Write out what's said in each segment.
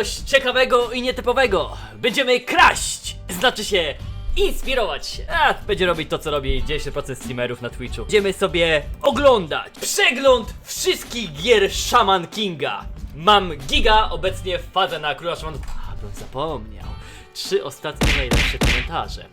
coś ciekawego i nietypowego. Będziemy kraść! Znaczy się inspirować się. A, będzie robić to, co robi 10% streamerów na Twitchu. Będziemy sobie oglądać przegląd wszystkich gier Shaman Kinga. Mam giga obecnie w fazę na Króla Shamanów. A, bym zapomniał. Trzy ostatnie najlepsze komentarze.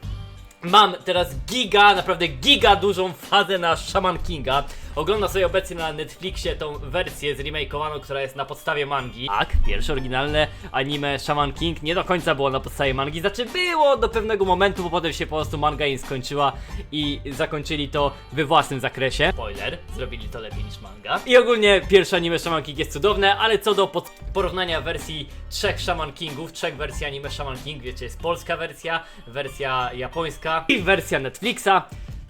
Mam teraz giga, naprawdę giga dużą fazę na Shaman Kinga. Oglądam sobie obecnie na Netflixie tą wersję zremakeowaną, która jest na podstawie mangi. Tak, pierwsze oryginalne anime Shaman King nie do końca było na podstawie mangi, znaczy było do pewnego momentu, bo potem się po prostu manga im skończyła i zakończyli to we własnym zakresie. Spoiler, zrobili to lepiej niż manga. I ogólnie pierwsze anime Shaman King jest cudowne, ale co do porównania wersji trzech Shaman Kingów, trzech wersji anime Shaman King, wiecie, jest polska wersja, wersja japońska i wersja Netflixa,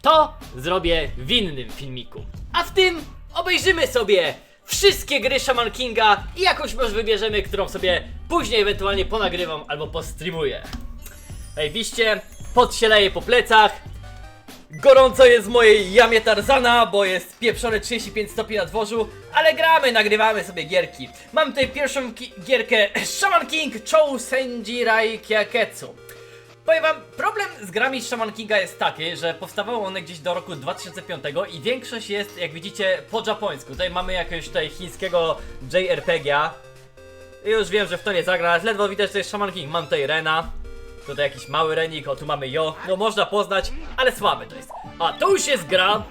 to zrobię w innym filmiku. A w tym obejrzymy sobie wszystkie gry Shaman Kinga i jakąś może wybierzemy, którą sobie później ewentualnie ponagrywam albo postreamuję. Się leje po plecach, Gorąco jest w mojej jamie Tarzana, bo jest pieprzone 35 stopni na dworzu, ale gramy, nagrywamy sobie gierki. Mam tutaj pierwszą gierkę Shaman King Chou Senjirai Kyaketsu. Powiem wam, problem z grami Shaman Kinga jest taki, że powstawały one gdzieś do roku 2005 i większość jest, jak widzicie, po japońsku. Tutaj mamy jakiegoś tutaj chińskiego JRPG-a. Już wiem, że w to nie zagra, ledwo widać, że to jest Shaman King. Mam tutaj Rena, Tutaj jakiś mały renik, o tu mamy Jo. No można poznać, ale słaby to jest. A to już jest gra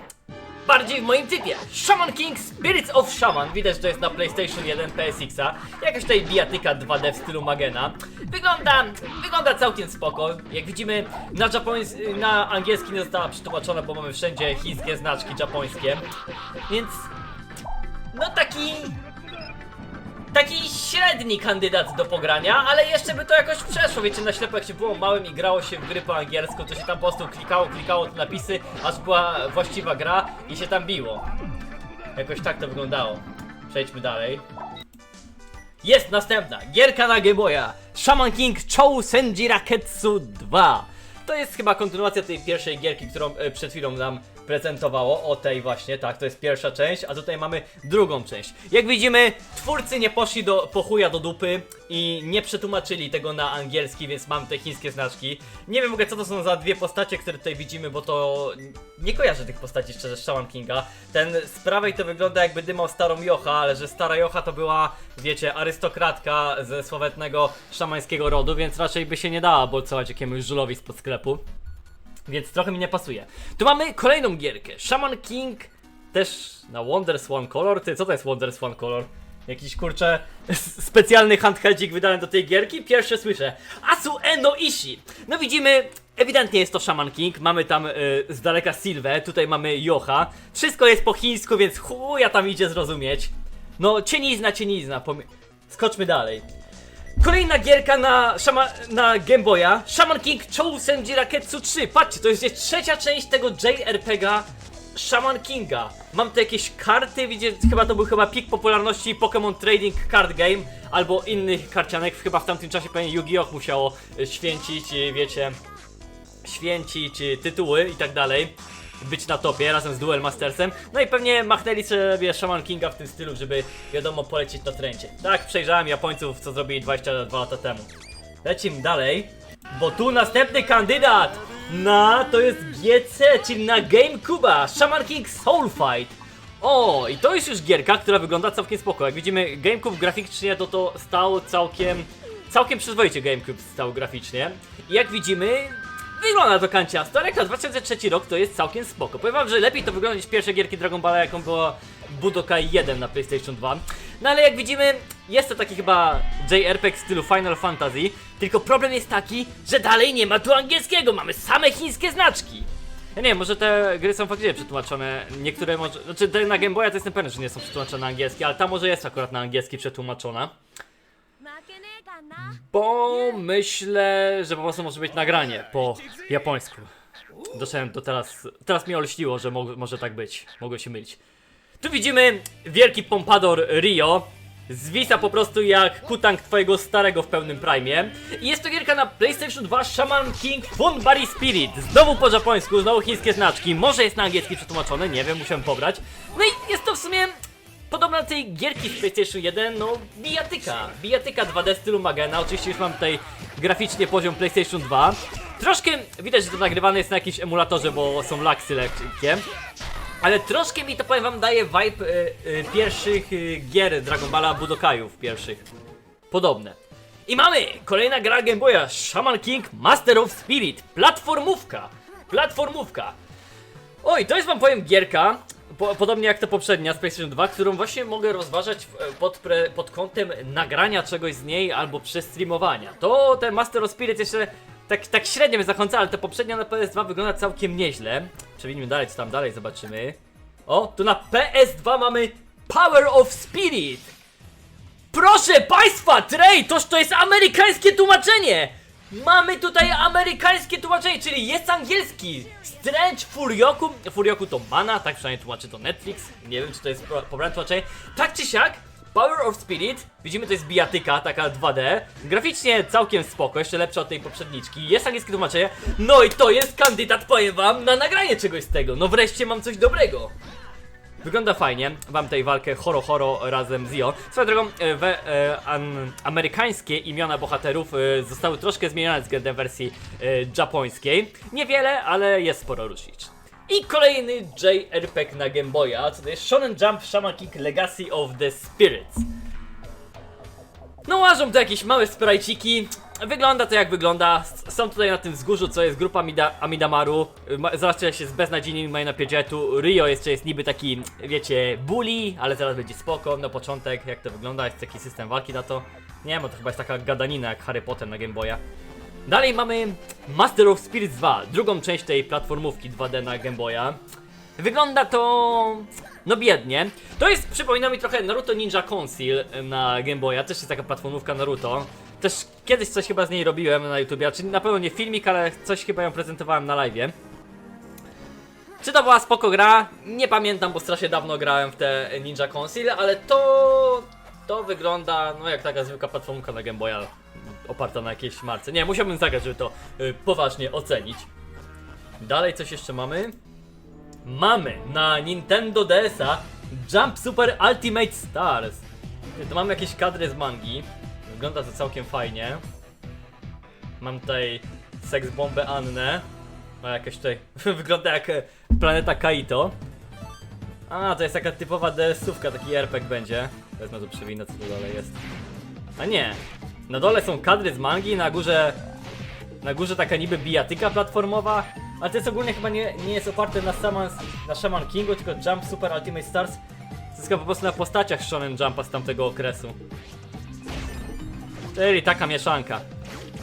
bardziej w moim typie. Shaman King Spirits of Shaman. Widać, że to jest na PlayStation 1 PSX-a. Jakaś tutaj bijatyka 2D w stylu Magena. Wygląda, wygląda całkiem spoko. Jak widzimy, na, japońs na angielski nie została przetłumaczona, bo mamy wszędzie chińskie znaczki japońskie. Więc, no taki taki średni kandydat do pogrania, ale jeszcze by to jakoś przeszło, wiecie, na ślepo jak się było małym i grało się w gry po angielsku, to się tam po prostu klikało, klikało te napisy, aż była właściwa gra i się tam biło. Jakoś tak to wyglądało. Przejdźmy dalej. Jest następna, gierka na Game Boya, Shaman King Chou Senji Raketsu 2. To jest chyba kontynuacja tej pierwszej gierki, którą e, przed chwilą nam prezentowało, o tej właśnie, tak, to jest pierwsza część, a tutaj mamy drugą część. Jak widzimy, twórcy nie poszli do, po chuja do dupy i nie przetłumaczyli tego na angielski, więc mam te chińskie znaczki. Nie wiem w ogóle co to są za dwie postacie, które tutaj widzimy, bo to nie kojarzę tych postaci szczerze z Shaman Kinga. Ten z prawej to wygląda jakby dymał starą Jocha, ale że stara Jocha to była, wiecie, arystokratka ze sławetnego szamańskiego rodu, więc raczej by się nie dała bolcować jakiemuś żulowi spod sklepu. Więc trochę mi nie pasuje. Tu mamy kolejną gierkę. Shaman King też na Wonder Swan Color. Ty, co to jest Wonder Swan Color? Jakiś kurczę specjalny handheldzik wydany do tej gierki? Pierwsze słyszę. Asu Eno Ishi. No widzimy, ewidentnie jest to Shaman King. Mamy tam y, z daleka Sylwę, tutaj mamy Jocha. Wszystko jest po chińsku, więc chuja tam idzie zrozumieć. No, cienizna, cienizna. Skoczmy dalej. Kolejna gierka na, szama, na Game Boya Shaman King Chou Senji Raketsu 3 Patrzcie, to jest trzecia część tego JRPG'a Shaman Kinga Mam tu jakieś karty, widzicie, chyba to był chyba pik popularności Pokémon Trading Card Game Albo innych karcianek, chyba w tamtym czasie pewnie Yu-Gi-Oh! musiało y, święcić, y, wiecie Święcić y, tytuły i tak dalej być na topie razem z Duel Mastersem. No i pewnie machnęli sobie Shaman Kinga w tym stylu, żeby wiadomo polecieć na trendzie. Tak, przejrzałem Japońców, co zrobili 22 lata temu. Lecimy dalej, bo tu następny kandydat na to jest GC, czyli na GameCube'a, Shaman King Soul Fight. O, i to jest już gierka, która wygląda całkiem spoko. Jak widzimy, GameCube graficznie to to stał całkiem, całkiem przyzwoicie GameCube stał graficznie. I jak widzimy, Wygląda to kanciasto, ale jak na 2003 rok to jest całkiem spoko. Powiem wam, że lepiej to wygląda niż pierwsze gierki Dragon Balla, jaką była Budokai 1 na PlayStation 2. No ale jak widzimy, jest to taki chyba JRPG w stylu Final Fantasy, tylko problem jest taki, że dalej nie ma tu angielskiego, mamy same chińskie znaczki. Ja nie wiem, może te gry są faktycznie przetłumaczone, niektóre może... Znaczy te na Game Boya to jestem pewien, że nie są przetłumaczone na angielski, ale ta może jest akurat na angielski przetłumaczona. Bo myślę, że po prostu może być nagranie po japońsku. Doszedłem do teraz... Teraz mnie olśniło, że mo może tak być. Mogę się mylić. Tu widzimy wielki pompador Rio. Zwisa po prostu jak kutang twojego starego w pełnym prime. I jest to gierka na PlayStation 2 Shaman King Fun Body Spirit. Znowu po japońsku, znowu chińskie znaczki. Może jest na angielski przetłumaczone, nie wiem, musiałem pobrać. No i jest to w sumie Podobna do tej gierki z PlayStation 1, no bijatyka. Bijatyka 2D w stylu Magena. Oczywiście już mam tutaj graficznie poziom PlayStation 2. Troszkę widać, że to nagrywane jest na jakimś emulatorze, bo są laksy lekkie. Ale troszkę mi to powiem wam daje vibe y, y, pierwszych y, gier Dragon Balla Budokajów pierwszych. Podobne. I mamy kolejna gra Game Boya Shaman King Master of Spirit. Platformówka. Platformówka. Oj, to jest wam powiem gierka, po, podobnie jak ta poprzednia z PlayStation 2, którą właśnie mogę rozważać pod, pre, pod kątem nagrania czegoś z niej albo przestreamowania. To ten Master of Spirit jeszcze tak, tak średnio mnie zachęca, ale ta poprzednia na PS2 wygląda całkiem nieźle. Przejdźmy dalej, co tam dalej zobaczymy. O, tu na PS2 mamy Power of Spirit. Proszę państwa, Trey, toż to jest amerykańskie tłumaczenie! Mamy tutaj amerykańskie tłumaczenie, czyli jest angielski. Strange Furioku, Furioku to mana, tak przynajmniej tłumaczy to Netflix. Nie wiem, czy to jest poprawne tłumaczenie. Tak czy siak, Power of Spirit, widzimy to jest bijatyka, taka 2D. Graficznie całkiem spoko, jeszcze lepsza od tej poprzedniczki. Jest angielskie tłumaczenie. No i to jest kandydat, powiem wam, na nagranie czegoś z tego. No wreszcie mam coś dobrego. Wygląda fajnie. Mam tutaj walkę Horo Horo razem z Io. Swoją drogą, e, we, e, an, amerykańskie imiona bohaterów e, zostały troszkę zmienione względem wersji e, japońskiej. Niewiele, ale jest sporo różnic. I kolejny JRPG na Game Boya, co to jest Shonen Jump Shaman King Legacy of the Spirits. No łażą to jakieś małe sprajciki. Wygląda to jak wygląda. Są tutaj na tym wzgórzu, co jest grupa Amida, Amidamaru. Ma- Zobaczcie, się z beznadziejnymi mają na pierdziatu. Rio jeszcze jest niby taki, wiecie, bully, ale zaraz będzie spoko. Na początek, jak to wygląda, jest taki system walki na to. Nie wiem, to chyba jest taka gadanina jak Harry Potter na Game Boya. Dalej mamy Master of Spirits 2, drugą część tej platformówki 2D na Game Boya. Wygląda to... No biednie. To jest, przypomina mi trochę Naruto Ninja Council na Game Boya, też jest taka platformówka Naruto. Też kiedyś coś chyba z niej robiłem na YouTubie, czyli na pewno nie filmik, ale coś chyba ją prezentowałem na live. Czy to była spoko gra? Nie pamiętam, bo strasznie dawno grałem w te Ninja Council, ale to... To wygląda, no jak taka zwykła platformka na Game Boya oparta na jakiejś marce. Nie, musiałbym zagrać, żeby to y, poważnie ocenić. Dalej coś jeszcze mamy? Mamy na Nintendo DS-a Jump Super Ultimate Stars. To mamy jakieś kadry z mangi. Wygląda to całkiem fajnie. Mam tutaj seks bombę Annę. A jakaś tutaj wygląda jak e, planeta Kaito. A, to jest taka typowa DS-ówka, taki RPG będzie. Wezmę tu przewinę, co tu dalej jest. A nie. Na dole są kadry z mangi, na górze na górze taka niby bijatyka platformowa, ale to jest ogólnie chyba nie, nie jest oparte na, Shaman, na Shaman Kingu, tylko Jump Super Ultimate Stars. Zyska po prostu na postaciach Shonen Jumpa z tamtego okresu. Czyli taka mieszanka.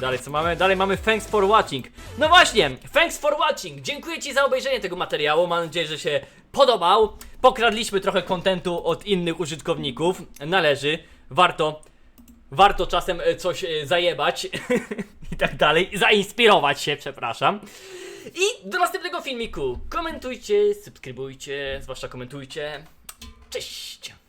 Dalej co mamy? Dalej mamy thanks for watching. No właśnie, thanks for watching. Dziękuję Ci za obejrzenie tego materiału. Mam nadzieję, że się podobał. Pokradliśmy trochę kontentu od innych użytkowników. Należy. Warto warto czasem e, coś e, zajebać i tak dalej, zainspirować się, przepraszam. I do następnego filmiku komentujcie, subskrybujcie, zwłaszcza komentujcie. Cześć!